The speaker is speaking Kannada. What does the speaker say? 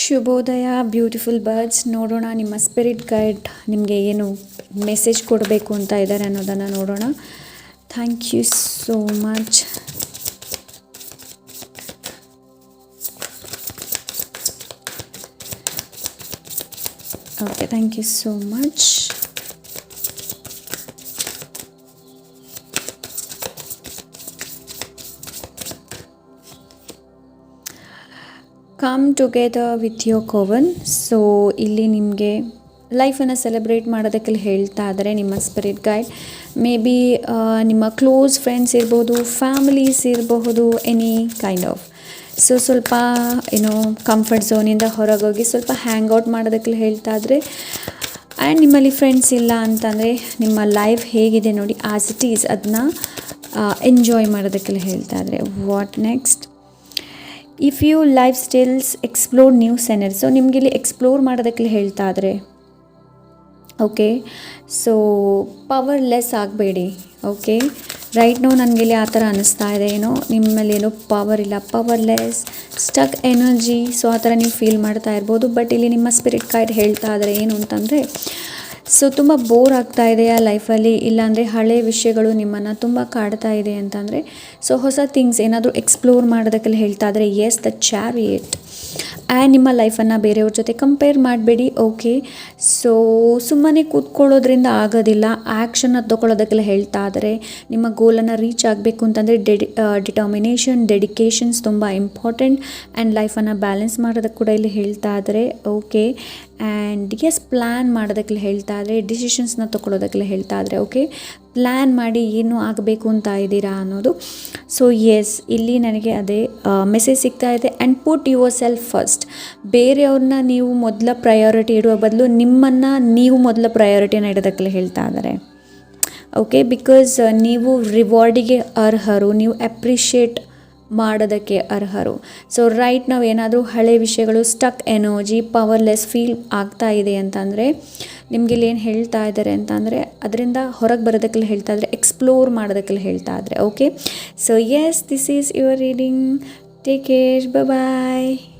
ಶುಭೋದಯ ಬ್ಯೂಟಿಫುಲ್ ಬರ್ಡ್ಸ್ ನೋಡೋಣ, ನಿಮ್ಮ ಸ್ಪಿರಿಟ್ ಗೈಡ್ ನಿಮಗೆ ಏನು ಮೆಸೇಜ್ ಕೊಡಬೇಕು ಅಂತ ಇದ್ದಾರೆ ಅನ್ನೋದನ್ನು ನೋಡೋಣ. Thank you so much okay thank you so much come together with your coven so ಇಲ್ಲಿ ನಿಮಗೆ ಲೈಫನ್ನು ಸೆಲೆಬ್ರೇಟ್ ಮಾಡೋದಕ್ಕೆಲ್ಲ ಹೇಳ್ತಾ ಇದ್ದಾರೆ ನಿಮ್ಮ ಸ್ಪಿರಿಟ್ ಗೈಡ್ ಮೇ ಬಿ ನಿಮ್ಮ ಕ್ಲೋಸ್ ಫ್ರೆಂಡ್ಸ್ ಇರ್ಬೋದು ಫ್ಯಾಮಿಲೀಸ್ ಇರಬಹುದು ಎನಿ ಕೈಂಡ್ ಆಫ್ ಸೊ ಸ್ವಲ್ಪ ಏನೋ ಕಂಫರ್ಟ್ ಝೋನಿಂದ ಹೊರಗೋಗಿ ಸ್ವಲ್ಪ ಹ್ಯಾಂಗ್ ಔಟ್ ಮಾಡೋದಕ್ಕೆಲ್ಲ ಹೇಳ್ತಾ ಇದ್ರೆ. ಆ್ಯಂಡ್ ನಿಮ್ಮಲ್ಲಿ ಫ್ರೆಂಡ್ಸ್ ಇಲ್ಲ ಅಂತಂದರೆ, ನಿಮ್ಮ ಲೈಫ್ ಹೇಗಿದೆ ನೋಡಿ ಆಸ್ ಇಟ್ ಈಸ್ ಅದನ್ನ ಎಂಜಾಯ್ ಮಾಡೋದಕ್ಕೆಲ್ಲ ಹೇಳ್ತಾ ಇದ್ದಾರೆ what next if you life styles explore new scenario so ನಿಮಗೆ ಇಲ್ಲಿ ಎಕ್ಸ್ಪ್ಲೋರ್ ಮಾಡೋದಕ್ಕೆ ಹೇಳ್ತಾ ಇದ್ರೆ ಓಕೆ ಸೊ ಪವರ್ಲೆಸ್ ಆಗಬೇಡಿ ಓಕೆ ರೈಟ್ ನೋ ನನಗೆ ಇಲ್ಲಿ ಆ ಥರ ಅನ್ನಿಸ್ತಾ ಇದೆ, ಏನೋ ನಿಮ್ಮಲ್ಲಿ ಏನೋ ಪವರ್ ಇಲ್ಲ ಪವರ್ಲೆಸ್ ಸ್ಟಕ್ ಎನರ್ಜಿ ಸೊ ಆ ಥರ ನೀವು ಫೀಲ್ ಮಾಡ್ತಾ ಇರ್ಬೋದು ಬಟ್ ಇಲ್ಲಿ ನಿಮ್ಮ ಸ್ಪಿರಿಟ್ ಕೈಡ್ ಹೇಳ್ತಾ ಇದ್ದಾರೆ ಏನು ಅಂತಂದರೆ ಸೊ ತುಂಬ ಬೋರ್ ಆಗ್ತಾ ಇದೆಯಾ ಲೈಫಲ್ಲಿ ಇಲ್ಲಾಂದರೆ ಹಳೆ ವಿಷಯಗಳು ನಿಮ್ಮನ್ನು ತುಂಬ ಕಾಡ್ತಾ ಇದೆ ಅಂತಂದರೆ ಸೊ ಹೊಸ ಥಿಂಗ್ಸ್ ಏನಾದರೂ ಎಕ್ಸ್ಪ್ಲೋರ್ ಮಾಡೋದಕ್ಕೆಲ್ಲ ಹೇಳ್ತಾ ಇದ್ರೆ ಎಸ್ ದ ಚಾರಿಯೇಟ್ ಆ್ಯಂಡ್ ನಿಮ್ಮ ಲೈಫನ್ನು ಬೇರೆಯವ್ರ ಜೊತೆ ಕಂಪೇರ್ ಮಾಡಬೇಡಿ ಓಕೆ ಸೊ ಸುಮ್ಮನೆ ಕೂತ್ಕೊಳ್ಳೋದ್ರಿಂದ ಆಗೋದಿಲ್ಲ. ಆ್ಯಕ್ಷನ್ನ ತೊಗೊಳೋದಕ್ಕೆಲ್ಲ ಹೇಳ್ತಾ ಆದರೆ ನಿಮ್ಮ ಗೋಲನ್ನು ರೀಚ್ ಆಗಬೇಕು ಅಂತಂದರೆ ಡೆಡಿ ಡಿಟರ್ಮಿನೇಷನ್ ಡೆಡಿಕೇಶನ್ಸ್ ತುಂಬ ಇಂಪಾರ್ಟೆಂಟ್ ಆ್ಯಂಡ್ ಲೈಫನ್ನು ಬ್ಯಾಲೆನ್ಸ್ ಮಾಡೋದಕ್ಕೆ ಕೂಡ ಇಲ್ಲಿ ಹೇಳ್ತಾ ಇದ್ದಾರೆ ಓಕೆ ಆ್ಯಂಡ್ ಎಸ್ ಪ್ಲ್ಯಾನ್ ಮಾಡೋದಕ್ಕೆಲ್ಲ ಹೇಳ್ತಾ ಇದ್ದಾರೆ ಡಿಸಿಷನ್ಸ್ನ ತೊಗೊಳೋದಕ್ಕೆಲ್ಲ ಹೇಳ್ತಾ ಆದರೆ ಓಕೆ ಪ್ಲ್ಯಾನ್ ಮಾಡಿ ಏನು ಆಗಬೇಕು ಅಂತ ಇದ್ದೀರಾ ಅನ್ನೋದು. ಸೊ ಎಸ್ ಇಲ್ಲಿ ನನಗೆ ಅದೇ ಮೆಸೇಜ್ ಸಿಗ್ತಾ ಇದೆ. And put yourself first ಬೇರೆಯವ್ರನ್ನ ನೀವು ಮೊದಲ ಪ್ರಯಾರಿಟಿ ಇಡುವ ಬದಲು ನಿಮ್ಮನ್ನು ನೀವು ಮೊದಲ ಪ್ರಯಾರಿಟಿನ ಇಡೋದಕ್ಕೆ ಹೇಳ್ತಾ ಇದ್ದಾರೆ ಓಕೆ ಬಿಕಾಸ್ ನೀವು ರಿವಾರ್ಡಿಗೆ ಅರ್ಹರು, ನೀವು ಅಪ್ರಿಷಿಯೇಟ್ ಮಾಡೋದಕ್ಕೆ ಅರ್ಹರು. ಸೊ ರೈಟ್ ನಾವು ಏನಾದರೂ ಹಳೆ ವಿಷಯಗಳು ಸ್ಟಕ್ ಎನರ್ಜಿ ಪವರ್ಲೆಸ್ ಫೀಲ್ ಆಗ್ತಾ ಇದೆ ಅಂತಂದರೆ, ನಿಮಗೆ ಇಲ್ಲಿ ಏನು ಹೇಳ್ತಾ ಇದ್ದಾರೆ ಅಂತಂದರೆ, ಅದರಿಂದ ಹೊರಗೆ ಬರೋದಕ್ಕೆಲ್ಲ ಹೇಳ್ತಾ ಇದ್ದಾರೆ ಎಕ್ಸ್ಪ್ಲೋರ್ ಮಾಡೋದಕ್ಕೆಲ್ಲ ಹೇಳ್ತಾ ಇದ್ದಾರೆ okay so yes this is your reading take care bye